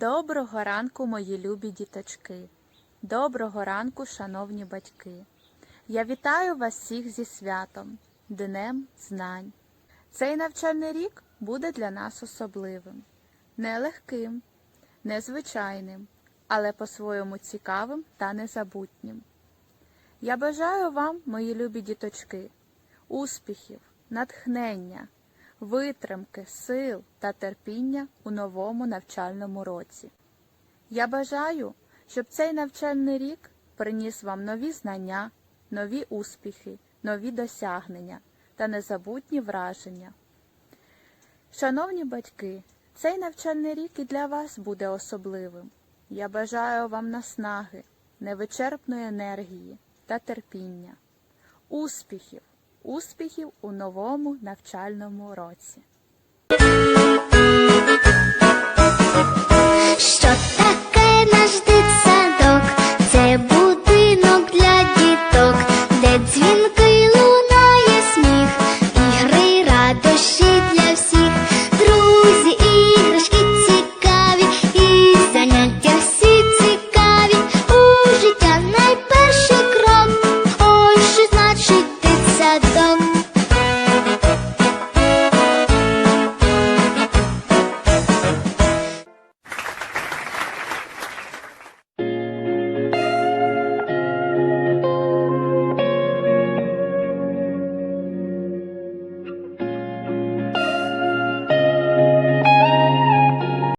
Доброго ранку, мої любі діточки. Доброго ранку, шановні батьки. Я вітаю вас всіх зі святом, Днем Знань. Цей навчальний рік буде для нас особливим, нелегким, незвичайним, але по-своєму цікавим та незабутнім. Я бажаю вам, мої любі діточки, успіхів, натхнення, витримки, сил та терпіння у новому навчальному році. Я бажаю, щоб цей навчальний рік приніс вам нові знання, нові успіхи, нові досягнення та незабутні враження. Шановні батьки, цей навчальний рік і для вас буде особливим. Я бажаю вам наснаги, невичерпної енергії та терпіння, успіхів, успіхів у новому навчальному році.